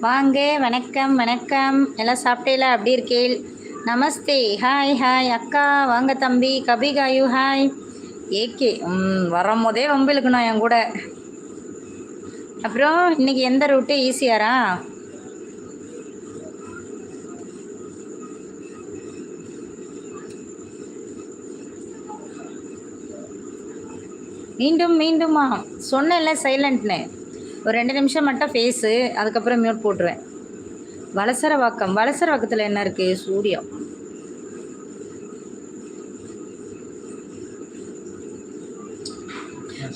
வாங்க வணக்கம் வணக்கம். எல்லாம் சாப்பிட்டேல? அப்படி இருக்கேள். நமஸ்தே. Hi hi. அக்கா வாங்க தம்பி. கபிகாயு ஹாய். ஏகே ம் வரும்போதே வம்பிழுக்கணும் என் கூட. அப்புறம் இன்னைக்கு எந்த ரூட்டு ஈஸியாரா மீண்டும் மீண்டுமா? சொன்னேன்ல சைலண்ட்னு ஒரு ரெண்டு நிமிஷம் மட்டும் ஃபேஸு அதுக்கப்புறம் மியூட் போட்டுருவேன். வலசர வக்கத்தில் என்ன இருக்குது சூரியம்.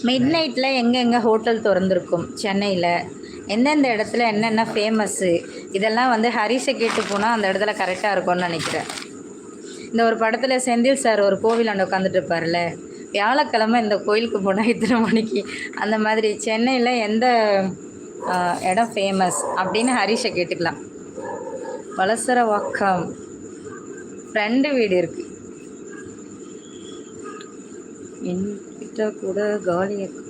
மிட் நைட்டில் எங்கெங்கே ஹோட்டல் திறந்துருக்கும்? சென்னையில். எந்தெந்த இடத்துல என்னென்ன ஃபேமஸ்ஸு இதெல்லாம் வந்து ஹரிஷை கேட்டு போனால் அந்த இடத்துல கரெக்டாக இருக்கும்னு நினைக்கிறேன். இந்த ஒரு படத்தில் செந்தில் சார் ஒரு கோவில் அங்கே உட்காந்துட்டு இருப்பார்ல வியாழக்கிழமை இந்த கோயிலுக்கு போனால் இத்தனை மணிக்கு? அந்த மாதிரி சென்னையில் எந்த இடம் ஃபேமஸ் அப்படின்னு ஹரிஷை கேட்டுக்கலாம். வலசரவாக்கம் ஃப்ரெண்டு வீடு இருக்குது என்கிட்ட கூட காலியாக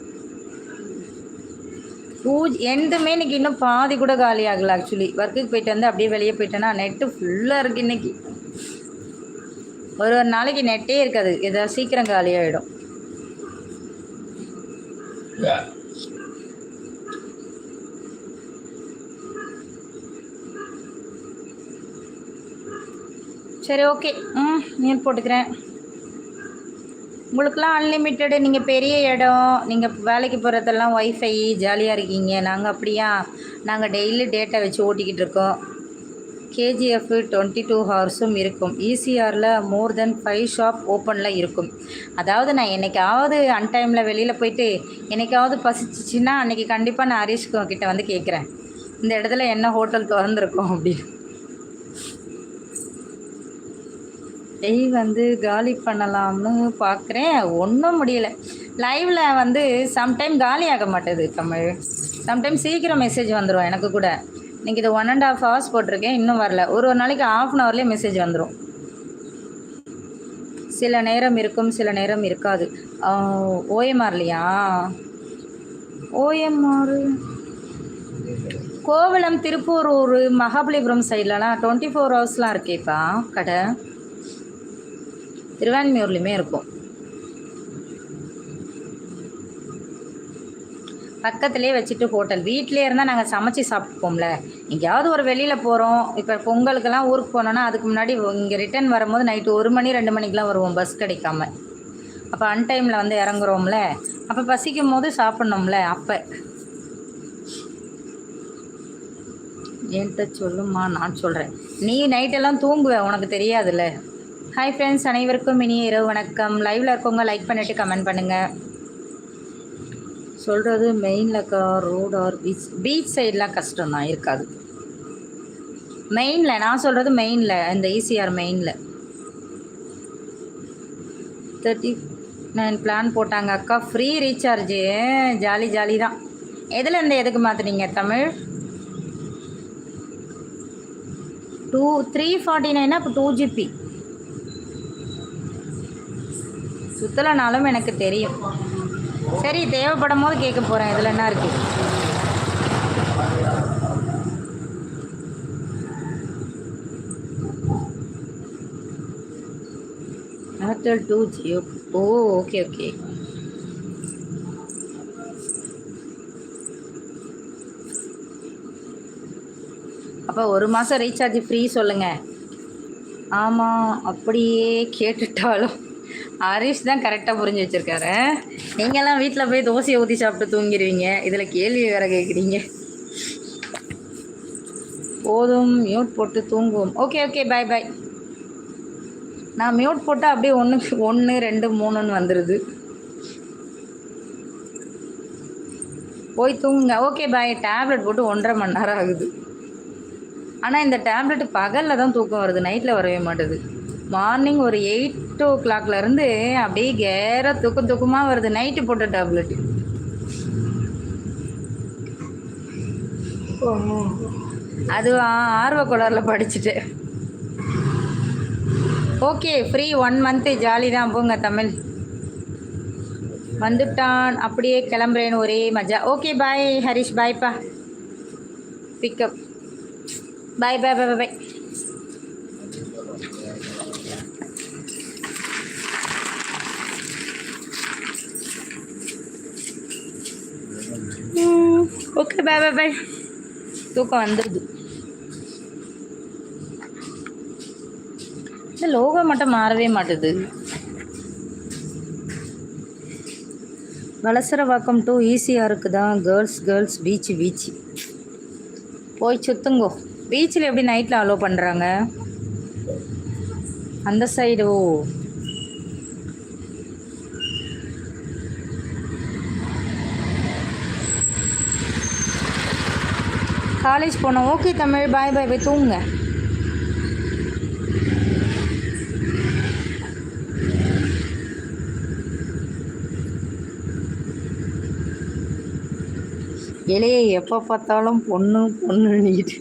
பூஜ் எண்டுமே இன்னைக்கு இன்னும் பாதி கூட காலி ஆகலை ஆக்சுவலி ஒர்க்குக்கு போயிட்டு வந்து அப்படியே வெளியே போயிட்டேன்னா நெட்டு ஃபுல்லாக இருக்குது இன்னைக்கு. ஒரு ஒரு நாளைக்கு நெட்டே இருக்காது. ஏதாவது சீக்கிரம் காலியாகிடும் சரி ஓகே. ம் மீன் போட்டுக்கிறேன். உங்களுக்கெல்லாம் அன்லிமிட்டெடு நீங்கள் பெரிய இடம் நீங்கள் வேலைக்கு போகிறதெல்லாம் ஒய்ஃபை ஜாலியாக இருக்கீங்க. நாங்கள் அப்படியா? நாங்கள் டெய்லி டேட்டா வச்சு ஓட்டிக்கிட்டு இருக்கோம். கேஜிஎஃப் டுவெண்ட்டி டூ ஹவர்ஸும் இருக்கும். ஈசிஆரில் மோர் தென் ஃபைவ் ஷாப் ஓப்பனில் இருக்கும். அதாவது நான் என்னைக்காவது அன்டைமில் வெளியில் போயிட்டு என்னைக்காவது பசிச்சிச்சின்னா அன்றைக்கி கண்டிப்பாக நான் ஹரீஷ் கிட்டே வந்து கேட்குறேன் இந்த இடத்துல என்ன ஹோட்டல் திறந்துருக்கோம் அப்படின்னு. டெய் வந்து காலி பண்ணலாம்னு பார்க்குறேன் ஒன்றும் முடியல. லைவில் வந்து சம்டைம் காலி ஆக மாட்டேது தமிழ் சம்டைம் சீக்கிரம் மெசேஜ் வந்துடும் எனக்கு கூட. இன்றைக்கி இது ஒன் அண்ட் ஆஃப் ஹவர்ஸ் போட்டிருக்கேன் இன்னும் வரல. ஒரு ஒரு நாளைக்கு ஆஃப் அன் ஹவர்லேயே மெசேஜ் வந்துடும் சில நேரம் இருக்கும் சில நேரம் இருக்காது. ஓஎம்ஆர்லையா ஓஎம்ஆர் கோவளம் திருப்பூரூர் மகாபலிபுரம் சைட்லலாம் டுவெண்ட்டி ஃபோர் ஹவர்ஸ்லாம் இருக்கேப்பா கடை. திருவான்மியூர்லேயுமே இருக்கும். பக்கத்துலேயே வச்சுட்டு ஹோட்டல் வீட்டிலே இருந்தால் நாங்கள் சமைச்சு சாப்பிட்டுப்போம்ல. எங்கேயாவது ஒரு வெளியில் போகிறோம் இப்போ பொங்கலுக்கெல்லாம் ஊருக்கு போனோன்னா அதுக்கு முன்னாடி இங்கே ரிட்டர்ன் வரும்போது நைட்டு ஒரு மணி ரெண்டு மணிக்கெலாம் வருவோம் பஸ் கிடைக்காம. அப்போ அன்டைமில் வந்து இறங்குறோம்ல. அப்போ பசிக்கும் போது சாப்பிட்ணும்ல அப்போ. என்கிட்ட சொல்லுமா நான் சொல்கிறேன் நீ நைட்டெல்லாம் தூங்குவ உனக்கு தெரியாதுல்ல. ஹாய் ஃப்ரெண்ட்ஸ் அனைவருக்கும் இனிய இரவு வணக்கம். லைவில் இருக்கவங்க லைக் பண்ணிவிட்டு கமெண்ட் பண்ணுங்கள் சொல்கிறது மெயினில் கார் ரோட் ஆர் பீச் பீச் சைட்லாம் கஷ்டம் தான் இருக்காது. மெயினில் நான் சொல்கிறது மெயினில் இந்த ஈசிஆர் மெயினில் தேர்ட்டி நைன் பிளான் போட்டாங்க அக்கா ஃப்ரீ ரீசார்ஜு ஜாலி ஜாலி தான் எதில் இருந்து எதுக்கு மாற்றுனீங்க Tamil? Two three forty nine இப்போ டூ ஜிபி சுத்தலைனாலும் எனக்கு தெரியும். சரி தேவைப்படும் போது கேட்க போகிறேன் இதில் என்ன இருக்குது Airtel to Jio oh okay okay அப்போ ஒரு மாதம் ரீசார்ஜ் ஃப்ரீ சொல்லுங்கள் ஆமாம் அப்படியே கேட்டுட்டாலும். ஹரிஷ் தான் கரெக்டாக புரிஞ்சு வச்சுருக்காரு. நீங்கள்லாம் வீட்டில் போய் தோசையை ஊற்றி சாப்பிட்டு தூங்கிடுவீங்க இதில் கேள்வி வேறு கேட்குறீங்க போதும் மியூட் போட்டு தூங்குவோம். ஓகே ஓகே பாய் பாய் நான் மியூட் போட்டால் அப்படியே ஒன்று ஒன்று ரெண்டு மூணுன்னு வந்துடுது போய் தூங்குங்க. ஓகே பாய் டேப்லெட் போட்டு ஒன்றரை மணி நேரம் ஆகுது. ஆனால் இந்த டேப்லெட் பகலில் தான் தூக்கம் வருது. நைட்டில் வரவே மாட்டேது. மார்னிங் ஒரு எயிட் ஓ இருந்து அப்படியே கேர தூக்கம் தூக்கமாக வருது. நைட்டு போட்ட டேப்லெட் அது ஆர்வ கோளாறில் படிச்சுட்டு. Okay free one month jolly தான். போங்க தமிழ். வந்துட்டான். அப்படியே கிளம்புறேன்னு ஒரே மஜா. Okay bye Harish. பாய்ப்பா pickup bye bye bye bye okay bye bye bye தூக்கம் வந்துடுது இந்த லோகோ மட்டும் மாறவே மாட்டுது. வலசரவாக்கம் டூ ஈஸியாக தான் கேர்ள்ஸ் கேர்ள்ஸ் பீச் பீச் போய் சுத்துங்கோ. பீச்சில் எப்படி நைட்டில் அலோவ் பண்ணுறாங்க அந்த சைடு ஓ. காலேஜ் போனோம் ஓகே தமிழ் பாய் பாய் போய் தூங்குங்க. இலையை எப்போ பார்த்தாலும் பொண்ணு பொண்ணுட்டு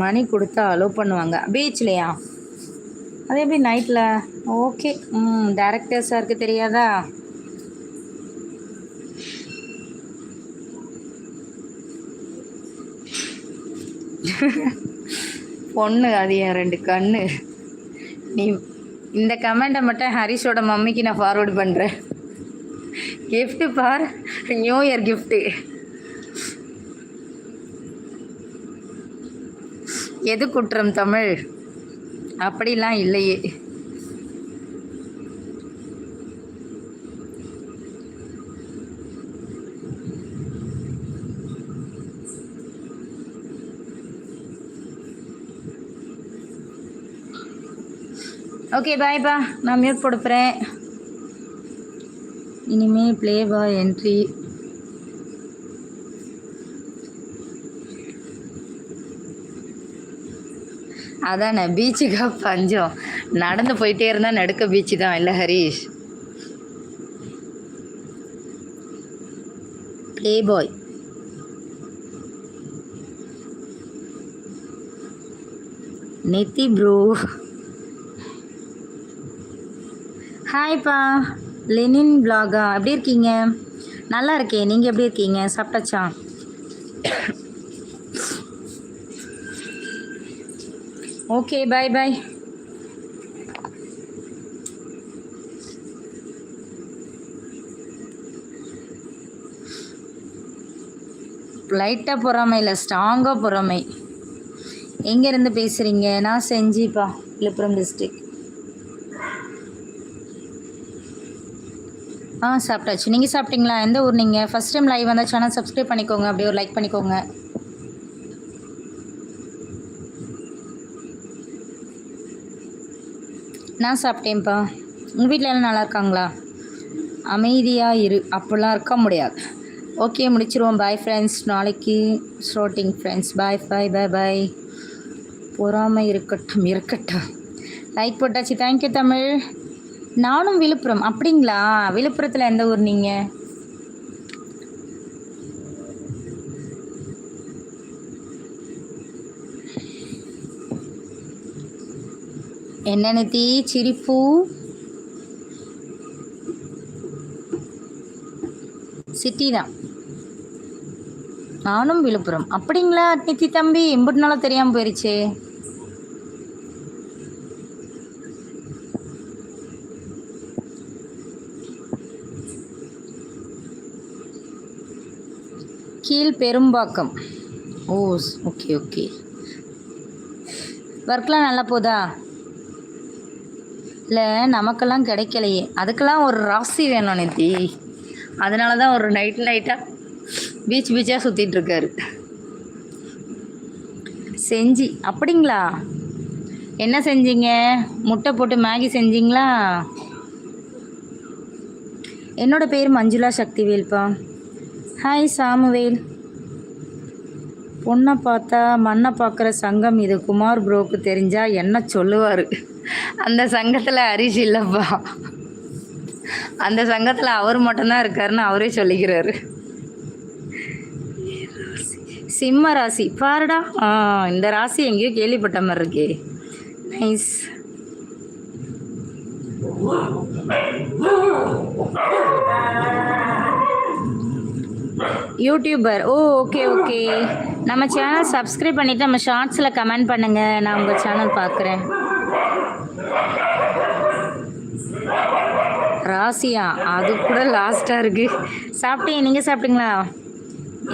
மணி கொடுத்தா அலோவ் பண்ணுவாங்க. பீச்லையா அதே எப்படி நைட்டில் ஓகே ம் டேரக்டர் சாருக்கு தெரியாதா? பொண்ணு அது என் ரெண்டு கண்ணு. நீ இந்த கமெண்ட்டை மட்டும் ஹரிஷோட மம்மிக்கு நான் ஃபார்வேர்டு பண்ணுறேன் gift for new year gift எது குற்றம் தமிழ்? அப்படிலாம் இல்லையே. ஓகே பாய்ப்பா நான் மியூட் கொடுப்புறேன் இனிமே ப்ளே பாய் என்ட்ரி அதானே பீச்சுக்கா பஞ்சம். நடந்து போயிட்டே இருந்தால் நடுக்க பீச்சு தான். இல்லை ஹரீஷ்? ப்ளே பாய் நெத்தி ப்ரோ ஹாய்ப்பா. லெனின் பிளாகா எப்படி இருக்கீங்க? நல்லா இருக்கேன். நீங்கள் எப்படி இருக்கீங்க? சாப்பிட்டாச்சா? ஓகே பாய் பாய் லைட்டாக பொறாமை இல்லை ஸ்ட்ராங்காக பொறாமை. எங்கேருந்து பேசுகிறீங்க நான் செஞ்சிப்பா விழுப்புரம் டிஸ்ட்ரிக் ஆ சாப்பிட்டாச்சு. நீங்கள் சாப்பிட்டீங்களா? எந்த ஊர் நீங்கள் ஃபஸ்ட் டைம் லைவ் வந்தால் சேனல் சப்ஸ்கிரைப் பண்ணிக்கோங்க. அப்படியே ஒரு லைக் பண்ணிக்கோங்க. நான் சாப்பிட்டேன்ப்பா. உங்கள் வீட்டில் எல்லாம் நல்லா இருக்காங்களா? அமைதியாக இரு. அப்படிலாம் இருக்க முடியாது. ஓகே முடிச்சிருவோம். பாய் ஃப்ரெண்ட்ஸ் நாளைக்கு ஸ்ரோட்டிங் ஃப்ரெண்ட்ஸ் பாய் பாய் பாய் பாய் பொறாமை இருக்கட்டும் இருக்கட்டும். லைக் போட்டாச்சு. Thank you Tamil. நானும் விழுப்புரம். அப்படிங்களா? விழுப்புரத்தில் எந்த ஊர் நீங்கள் என்ன நித்தி சிரிப்பு? சிட்டி தான் நானும் விழுப்புரம். அப்படிங்களா நித்தி தம்பி? எம்பிட்டு நாளாக தெரியாமல் போயிருச்சே. கீழ் பெரும்பாக்கம். ஓ ஓகே ஓகே. ஒர்க்லாம் நல்லா போதா? இல்லை நமக்கெல்லாம் கிடைக்கலையே. அதுக்கெல்லாம் ஒரு ராசி வேணும் நித்தி அதனால தான் ஒரு நைட் நைட்டாக பீச் பீச்சாக சுற்றிட்டுருக்காரு செஞ்சி அப்படிங்களா? என்ன செஞ்சீங்க? முட்டை போட்டு மேகி செஞ்சிங்களா? என்னோட பேர் மஞ்சுளா சக்திவேல்ப்பா ஹாய் சாமுவேல். பொண்ணை பார்த்தா மண்ணை பார்க்குற சங்கம் இது. குமார் ப்ரோக்கு தெரிஞ்சால் என்ன சொல்லுவார்? அந்த சங்கத்தில் ஹரிஷ் இல்லைப்பா. அந்த சங்கத்தில் அவர் மட்டும்தான் இருக்காருன்னு அவரே சொல்லிக்கிறாரு. சிம்ம ராசி. பாருடா. ஆ இந்த ராசி எங்கேயோ கேள்விப்பட்ட மாதிரி இருக்கே. Nice. YouTuber oh okay okay நம்ம சேனல் சப்ஸ்கிரைப் பண்ணிவிட்டு நம்ம ஷார்ட்ஸில் கமெண்ட் பண்ணுங்கள் நான் உங்கள் சேனல் பார்க்குறேன். ராசியா அது கூட லாஸ்ட்டாக இருக்குது சாப்பிட்டீங்க நீங்கள் சாப்பிட்டீங்களா?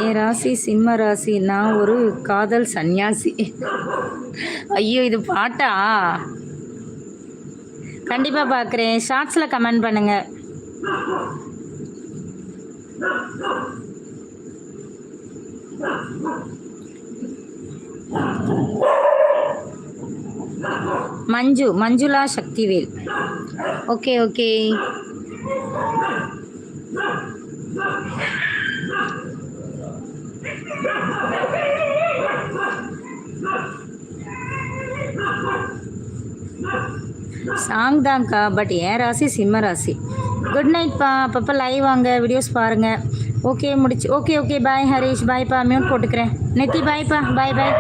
ஏ ராசி சிம்ம ராசி. நான் ஒரு காதல் சன்னியாசி. ஐயோ இது பாட்டா? கண்டிப்பாக பார்க்குறேன். ஷார்ட்ஸில் கமெண்ட் பண்ணுங்கள் Manju Manjula Sakthivel. Okay okay song தான்க்கா பட் ஏன் ராசி சிம்ம ராசி? குட் நைட்ப்பா அப்பப்போ லைவ் வாங்க வீடியோஸ் பாருங்கள் ஓகே முடிச்சு ஓகே ஓகே பாய் ஹரீஷ் பாய்ப்பா மியூட் போட்டுக்கிறேன். நெத்தி பாய்ப்பா பாய் பாய்